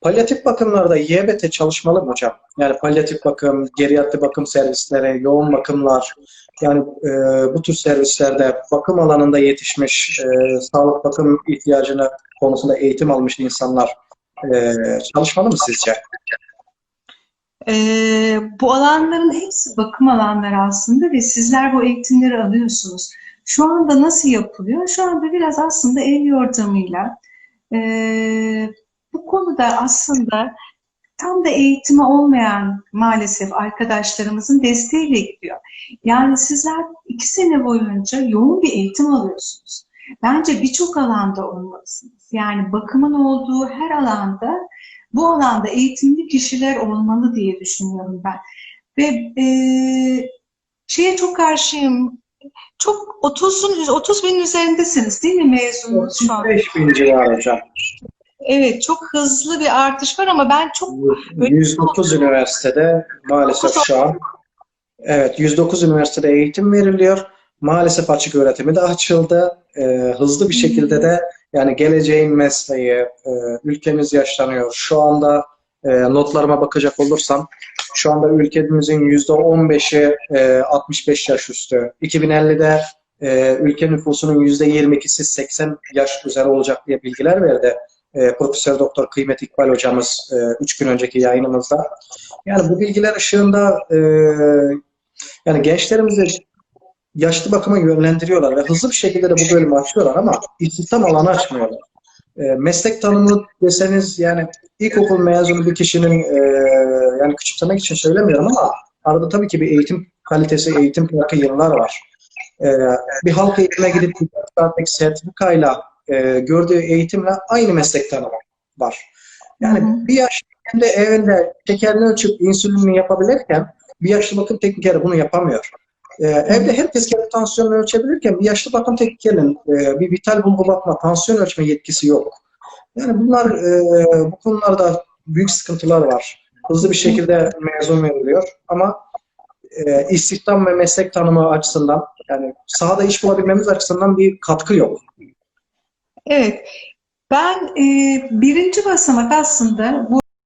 Palyatif bakımlarda YBT çalışmalı mı hocam? Yani palyatif bakım, geriatri bakım servisleri, yoğun bakımlar, yani e, bu tür servislerde bakım alanında yetişmiş, e, sağlık bakım ihtiyacını konusunda eğitim almış insanlar e, çalışmalı mı sizce? Ee, bu alanların hepsi bakım alanları aslında ve sizler bu eğitimleri alıyorsunuz. Şu anda nasıl yapılıyor? Şu anda biraz aslında el yordamıyla e, konuda aslında tam da eğitimi olmayan maalesef arkadaşlarımızın desteğiyle gidiyor. Yani sizler iki sene boyunca yoğun bir eğitim alıyorsunuz. Bence birçok alanda olmalısınız. Yani bakımın olduğu her alanda bu alanda eğitimli kişiler olmalı diye düşünüyorum ben. Ve e, şeye çok karşıyım. Çok 30'un 30 bin üzerindesiniz değil mi mezununuz şu an? 35 bin civarı hocam. Evet, çok hızlı bir artış var ama ben çok 109 üniversitede maalesef şu an evet 109 üniversitede eğitim veriliyor. Maalesef açık öğretimi de açıldı. Ee, hızlı bir şekilde de yani geleceğin mesleği, e, ülkemiz yaşlanıyor. Şu anda e, notlarıma bakacak olursam şu anda ülkemizin %15'i e, 65 yaş üstü. 2050'de e, ülke nüfusunun %22'si 80 yaş üzeri olacak diye bilgiler verdi. E, Profesör Doktor Kıymet İkbal hocamız 3 gün önceki yayınımızda. Yani bu bilgiler ışığında e, yani gençlerimizi yaşlı bakıma yönlendiriyorlar ve hızlı bir şekilde de bu bölümü açıyorlar ama istihdam alanı açmıyorlar. E, meslek tanımı deseniz yani ilkokul mezunu bir kişinin e, yani küçümsemek için söylemiyorum ama arada tabii ki bir eğitim kalitesi, eğitim farkı yıllar var. E, bir halk eğitime gidip bir saatlik sertifikayla e, gördüğü eğitimle aynı meslek tanımı var. Yani Hı hı. bir yaşlı kendi evinde şekerini ölçüp insülinini yapabilirken bir yaşlı bakım teknikeri bunu yapamıyor. Ee, evde herkes kendi tansiyonunu ölçebilirken bir yaşlı bakım teknikerinin e, bir vital bulgu bakma, tansiyon ölçme yetkisi yok. Yani bunlar e, bu konularda büyük sıkıntılar var. Hızlı bir şekilde mezun veriliyor ama e, istihdam ve meslek tanımı açısından yani sahada iş bulabilmemiz açısından bir katkı yok. Evet. Ben e, birinci basamak aslında bu